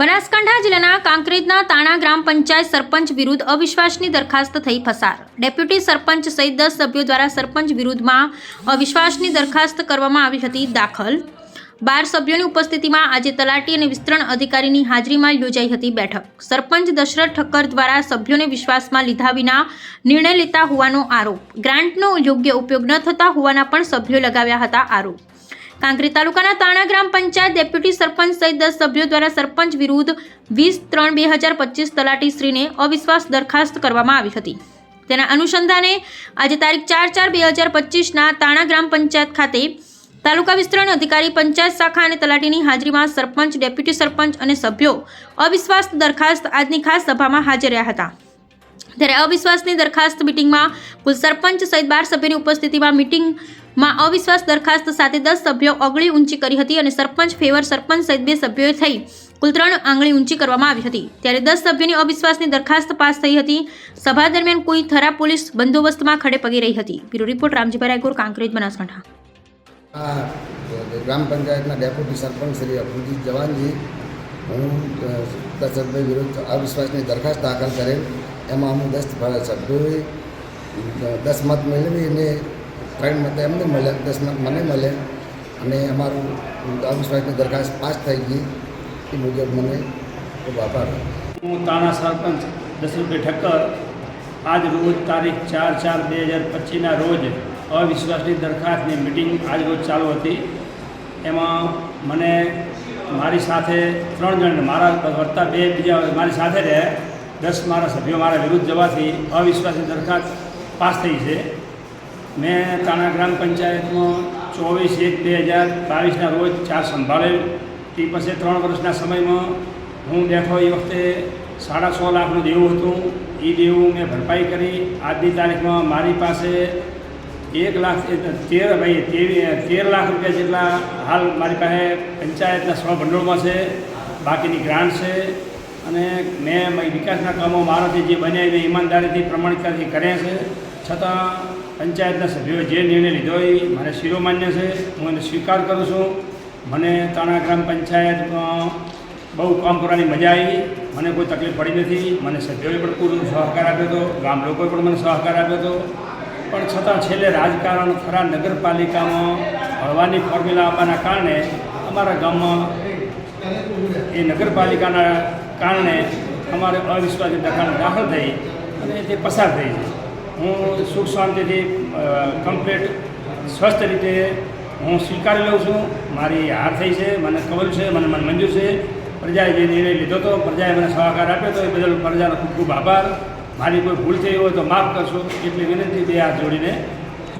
બનાસકાંઠા જિલ્લાના કાંકરેજના તાણા ગ્રામ પંચાયત સરપંચ વિરુદ્ધ અવિશ્વાસની દરખાસ્ત થઈ પસાર. ડેપ્યુટી સરપંચ સહિત દસ સભ્યો દ્વારા સરપંચ વિરુદ્ધમાં અવિશ્વાસની દરખાસ્ત કરવામાં આવી હતી દાખલ. બાર સભ્યોની ઉપસ્થિતિમાં આજે તલાટી અને વિસ્તરણ અધિકારીની હાજરીમાં યોજાઈ હતી બેઠક. સરપંચ દશરથ ઠક્કર દ્વારા સભ્યોને વિશ્વાસમાં લીધા વિના નિર્ણય લેતા હોવાનો આરોપ. ગ્રાન્ટનો યોગ્ય ઉપયોગ ન થતા હોવાના પણ સભ્યો લગાવ્યા હતા આરોપ. કાંકરેજ તાલુકાના તાણા ગ્રામ પંચાયત ડેપ્યુટી સરપંચ સહિત દસ સભ્યો દ્વારા સરપંચ વિરુદ્ધ વીસ ત્રણ બે હજાર પચીસ તલાટીશ્રીને અવિશ્વાસ દરખાસ્ત કરવામાં આવી હતી. તેના અનુસંધાને આજે તારીખ ચાર ચાર બે હજાર પચીસના તાણા ગ્રામ પંચાયત ખાતે તાલુકા વિસ્તરણ અધિકારી પંચાયત શાખા અને તલાટીની હાજરીમાં સરપંચ, ડેપ્યુટી સરપંચ અને સભ્યો અવિશ્વાસ દરખાસ્ત આજની ખાસ સભામાં હાજર રહ્યા હતા. ત્યારે અવિશ્વાસની દરખાસ્ત મિટિંગમાં કુલ સરપંચ સહિત બાર સભ્યોની ઉપસ્થિતિમાં મિટિંગમાં અવિશ્વાસ દરખાસ્ત સાથે દસ સભ્યો અગળી ઊંચી કરી હતી અને સરપંચ ફેવર સરપંચ સહિત બે સભ્યોએ થઈ કુલ ત્રણ આંગળી ઊંચી કરવામાં આવી હતી. ત્યારે દસ સભ્યોની અવિશ્વાસની દરખાસ્ત પાસ થઈ હતી. સભા દરમિયાન કોઈ થરા પોલીસ બંદોબસ્તમાં ખડે પગી રહી હતી. Bureau report Ramjibhai Raigor, Kankrej, Banaskantha. ગ્રામ પંચાયતના ડેપ્યુટી સરપંચ શ્રી અભિજીત જવાનજી, હું દસ સભ્ય વિરુદ્ધ અવિશ્વાસની દરખાસ્ત દાખલ કરેલ. એમાં અમુક દસ સભ્યોએ દસ મત મેળવીને ત્રણ મત એમને મળ્યા. દસ મત મને મળે અને અમારું અવિશ્વાસની દરખાસ્ત પાસ થઈ ગઈ. એ મુજબ મને ખૂબ આભાર. હું તાણા સરપંચ દશરથભાઈ ઠક્કર. આજ રોજ તારીખ ચાર ચાર બે હજાર પચીસના રોજ અવિશ્વાસની દરખાસ્તની મિટિંગ આજ રોજ ચાલુ હતી. એમાં મને મારી સાથે ત્રણ જણ, મારા વર્તા બે બીજા મારી સાથે રહે દસ મારા સભ્યો મારા વિરુદ્ધ જવાથી અવિશ્વાસની દરખાસ્ત પાસ થઈ છે. મેં તાણા ગ્રામ પંચાયતમાં ચોવીસ એક બે હજાર બાવીસના રોજ ચાર સંભાળેલ. તે પછી ત્રણ વર્ષના સમયમાં હું બેઠો એ વખતે સાડા છ લાખનું દેવું હતું. એ દેવું મેં ભરપાઈ કરી. આજની તારીખમાં મારી પાસે એક લાખ તેર ભાઈ તેર લાખ રૂપિયા જેટલા હાલ મારી પાસે પંચાયતના સ્વ ભંડોળમાં છે. બાકીની ગ્રાન્ટ છે. અને મેં વિકાસના કામો મારાથી જે બન્યા એ ઈમાનદારીથી પ્રમાણિકતાથી કર્યા છે. છતાં પંચાયતના સભ્યોએ જે નિર્ણય લીધો એ મને શિરોમાન્ય છે. હું એને સ્વીકાર કરું છું. મને તાણા ગ્રામ પંચાયતમાં બહુ કામ કરવાની મજા આવી. મને કોઈ તકલીફ પડી નથી. મને સભ્યોએ પણ પૂરો સહકાર આપ્યો હતો. ગામ લોકોએ પણ મને સહકાર આપ્યો હતો. પણ છતાં છેલ્લે રાજકારણ ખરા નગરપાલિકામાં હળવાની ફોર્મ્યુલા આપવાના કારણે અમારા ગામમાં એ નગરપાલિકાના કારણે અમારે અવિશ્વાસની દખાણ દાખલ થઈ અને તે પસાર થઈ છે હું સુખ શાંતિથી કમ્પ્લીટ સ્વસ્થ રીતે હું સ્વીકારી લઉં છું. મારી હાર થઈ છે, મને કબૂલ છે, મને મને મંજૂર છે. પ્રજાએ જે નિર્ણય લીધો હતો, પ્રજાએ મને સહકાર આપ્યો હતો, એ બદલ પ્રજાનો ખૂબ ખૂબ આભાર. મારી કોઈ ભૂલ થઈ હોય તો માફ કરશો. એટલી વિનંતી બે હાથ જોડીને